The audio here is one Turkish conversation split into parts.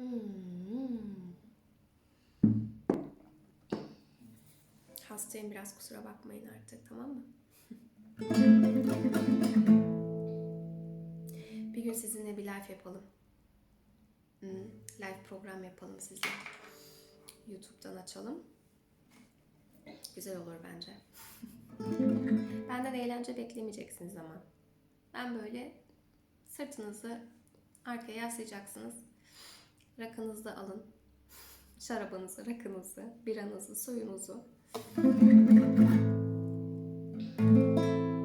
Hmm. Hastayım biraz kusura bakmayın artık tamam mı? bir gün sizinle bir live yapalım. Hmm, live program yapalım sizle. YouTube'dan açalım. Güzel olur bence. Benden eğlence beklemeyeceksiniz ama. Ben böyle sırtınızı arkaya yaslayacaksınız. Rakınızı alın. Şarabınızı, rakınızı, biranızı, suyunuzu.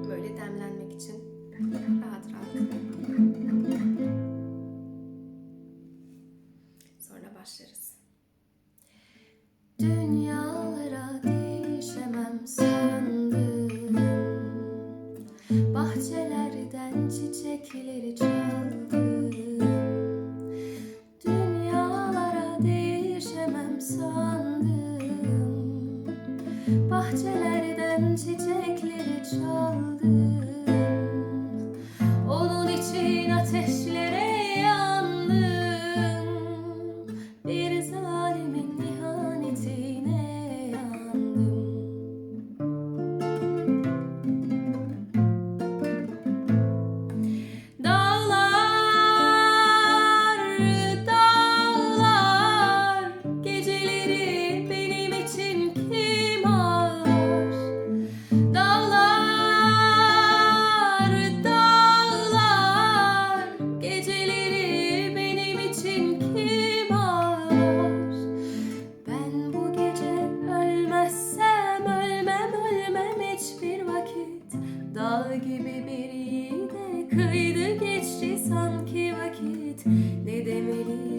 Böyle demlenmek için rahat rahat. Sonra başlarız. Dünyalara değişemem sandım Bahçelerden çiçekleri çaldım çaldım Onun için ateşlere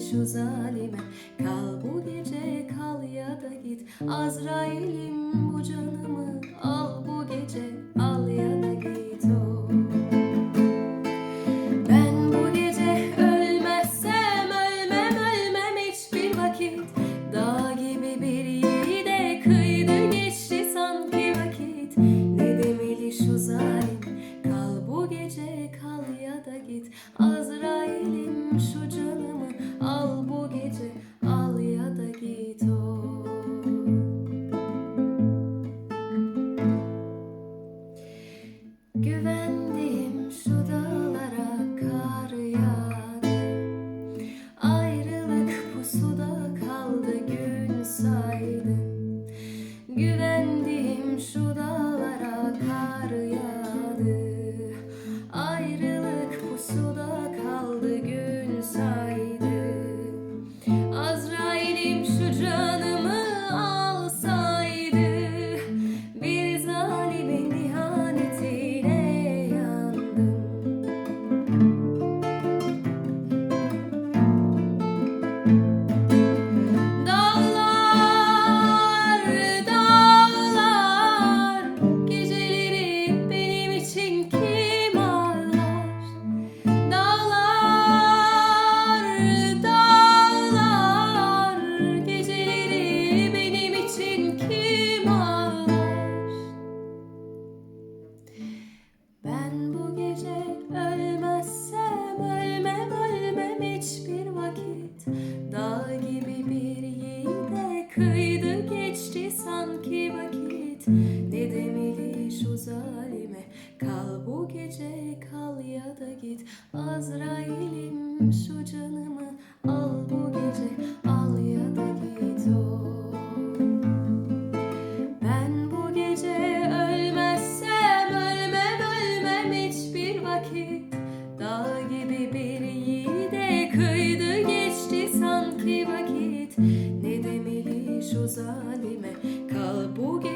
şu zalime. Kal bu gece kal ya da git. Azrail'im bu canımı al bu gece al ya da git. Oh. Ben bu gece ölmezsem ölmem ölmem hiçbir vakit. Dağ gibi bir yiğide kıydı geçti sanki vakit. Ne demeli şu zalim? Kal bu gece kal ya da git. Azrail'im şu canımı vakit. Dağ gibi bir yiğide kıydı geçti sanki vakit. Ne demeli şu zalime? Kal bu gece kal ya da git. Azrail'im şu canımı al bu gece al ya da git. Oh. Ben bu gece ölmezsem ölmem ölmem hiçbir vakit Dağ gibi bir yiğide kıydı geçti sanki vakit. Ne demeli şu zalime? Kal bu gece